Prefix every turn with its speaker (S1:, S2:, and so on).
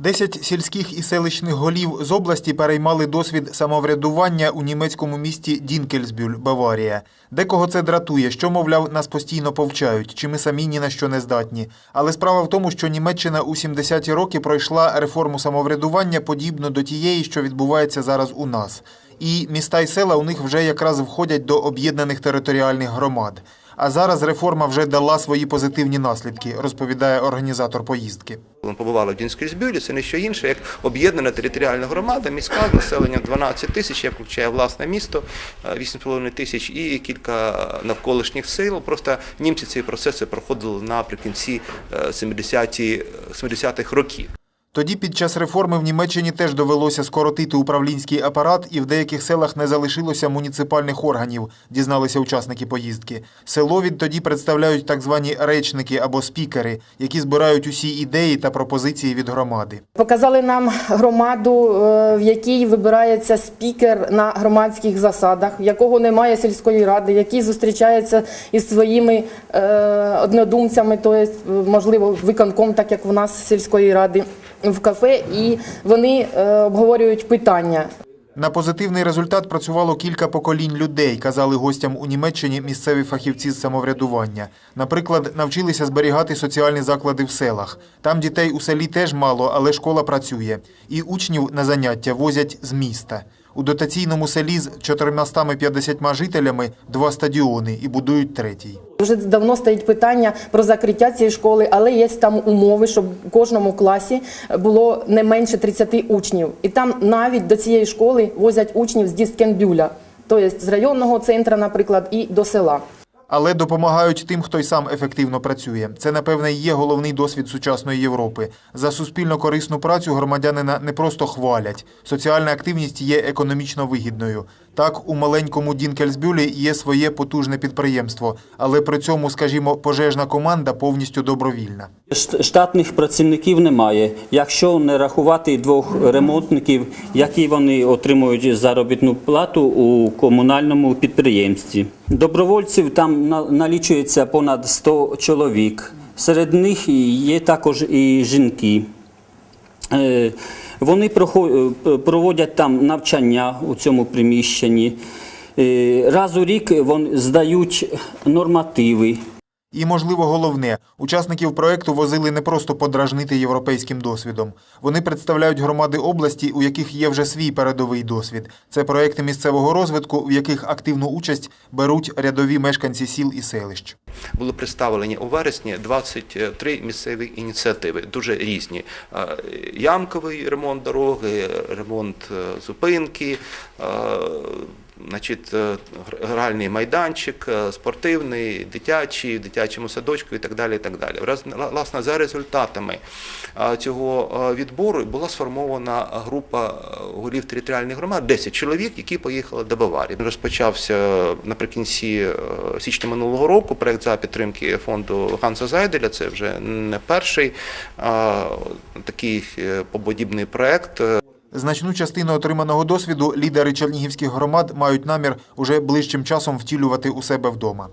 S1: Десять сільських і селищних голів з області переймали досвід самоврядування у німецькому місті Дінкельсбюль, Баварія. Декого це дратує, що, мовляв, нас постійно повчають, чи ми самі ні на що не здатні. Але справа в тому, що Німеччина у 70-ті роки пройшла реформу самоврядування подібно до тієї, що відбувається зараз у нас. І міста й села у них вже якраз входять до об'єднаних територіальних громад. А зараз реформа вже дала свої позитивні наслідки, розповідає організатор поїздки.
S2: Ми побували в Дінськрізбюлі, це не що інше, як об'єднана територіальна громада, міська з населенням 12 тисяч, я включаю власне місто, е, 8,5 тисяч і кілька навколишніх сил. Просто німці ці процеси проходили наприкінці е, 70-ті 70-х років.
S1: Тоді під час реформи в Німеччині теж довелося скоротити управлінський апарат, і в деяких селах не залишилося муніципальних органів, дізналися учасники поїздки. Село відтоді представляють так звані речники або спікери, які збирають усі ідеї та пропозиції від громади.
S3: Показали нам громаду, е, в якій вибирається спікер на громадських засадах, якого немає сільської ради, який зустрічається із своїми е, однодумцями, тобто, можливо, виконком, так як в нас сільської ради, в кафе, і вони е, обговорюють питання.
S1: На позитивний результат працювало кілька поколінь людей, казали гостям у Німеччині місцеві фахівці з самоврядування. Наприклад, навчилися зберігати соціальні заклади в селах. Там дітей у селі теж мало, але школа працює. І учнів на заняття возять з міста. У дотаційному селі з 450 жителями два стадіони і будують третій.
S3: Вже давно стоїть питання про закриття цієї школи, але є там умови, щоб у кожному класі було не менше 30 учнів. І там навіть до цієї школи возять учнів з Дісткенбюля, тобто з районного центру, наприклад, і до села.
S1: Але допомагають тим, хто й сам ефективно працює. Це, напевне, є головний досвід сучасної Європи. За суспільно корисну працю громадянина не просто хвалять. Соціальна активність є економічно вигідною. Так, у маленькому Дінкельсбюлі є своє потужне підприємство, але при цьому, скажімо, пожежна команда повністю добровільна.
S4: Шт- Штатних працівників немає. Якщо не рахувати двох ремонтників, які вони отримують заробітну плату у комунальному підприємстві. Добровольців там налічується понад 100 чоловік. Серед них є також і жінки. Е, Вони е, проводять там навчання у цьому приміщенні. Е, Раз у рік вони здають нормативи.
S1: І, можливо, головне, учасників проекту возили не просто подражнити європейським досвідом. Вони представляють громади області, у яких є вже свій передовий досвід. Це проекти місцевого розвитку, в яких активну участь беруть рядові мешканці сіл і селищ.
S2: Були представлені у вересні 23 місцеві ініціативи, дуже різні. Е, Ямковий ремонт дороги, ремонт е, зупинки, е, значить, е, гральний майданчик, е, спортивний, дитячий, в дитячому садочку і так далі. І так далі. Власне, за результатами е, цього відбору була сформована група голів територіальних громад, 10 чоловік, які поїхали до Баварії. Розпочався наприкінці січня минулого року проект за підтримки фонду Ганса Зайделя. Це вже не перший такий подібний проект.
S1: Значну частину отриманого досвіду лідери чернігівських громад мають намір уже ближчим часом втілювати у себе вдома.